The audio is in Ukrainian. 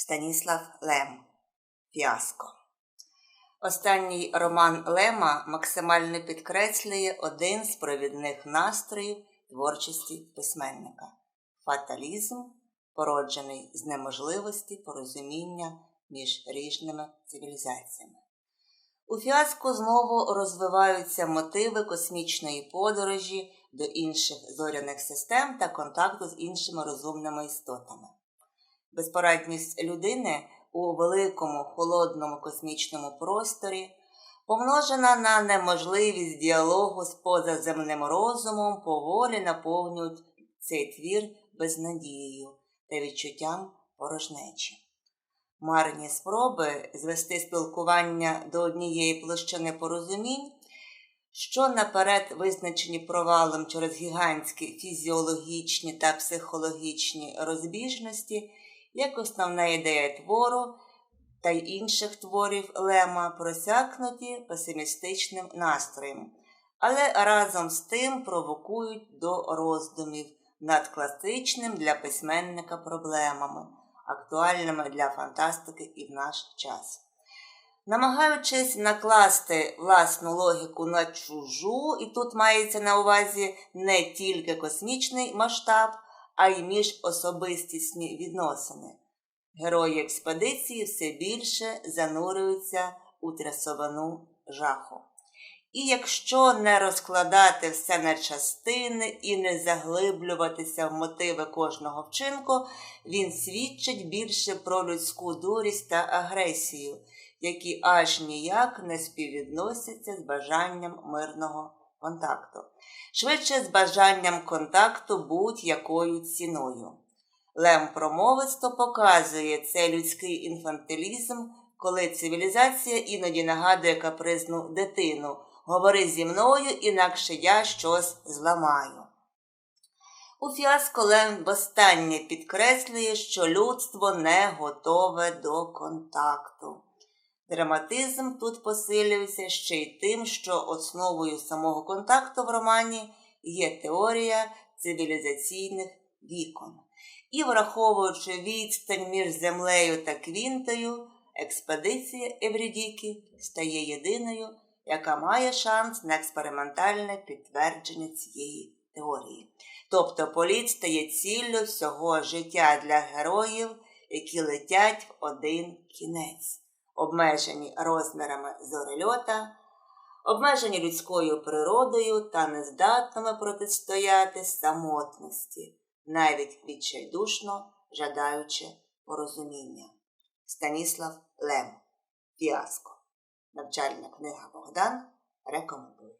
Станіслав Лем Фіаско. Останній роман Лема максимально підкреслює один з провідних настроїв творчості письменника фаталізм, породжений з неможливості порозуміння між різними цивілізаціями. У фіаско знову розвиваються мотиви космічної подорожі до інших зоряних систем та контакту з іншими розумними істотами. Безпорадність людини у великому холодному космічному просторі, помножена на неможливість діалогу з позаземним розумом, поволі наповнюють цей твір безнадією та відчуттям порожнечі. Марні спроби звести спілкування до однієї площини порозумінь, що наперед визначені провалом через гігантські фізіологічні та психологічні розбіжності як основна ідея твору та й інших творів Лема просякнуті песимістичним настроєм, але разом з тим провокують до роздумів над класичним для письменника проблемами, актуальними для фантастики і в наш час. Намагаючись накласти власну логіку на чужу, і тут мається на увазі не тільки космічний масштаб а й міжособистісні відносини. Герої експедиції все більше занурюються у трясовану жаху. І якщо не розкладати все на частини і не заглиблюватися в мотиви кожного вчинку, він свідчить більше про людську дурість та агресію, які аж ніяк не співвідносяться з бажанням мирного контакту, швидше з бажанням контакту будь-якою ціною. Лем промовисто показує цей людський інфантилізм, коли цивілізація іноді нагадує капризну дитину. Говори зі мною, інакше я щось зламаю. У фіаско Лем востаннє підкреслює, що людство не готове до контакту. Драматизм тут посилюється ще й тим, що основою самого контакту в романі є теорія цивілізаційних вікон. І, враховуючи відстань між землею та квінтою, експедиція Еврідіки стає єдиною, яка має шанс на експериментальне підтвердження цієї теорії. Тобто політ стає ціллю всього життя для героїв, які летять в один кінець обмежені розмірами зорельота, обмежені людською природою та нездатними протистояти самотності, навіть відчайдушно жадаючи порозуміння. Станіслав Лем Фіаско. Навчальна книга Богдан рекомендує.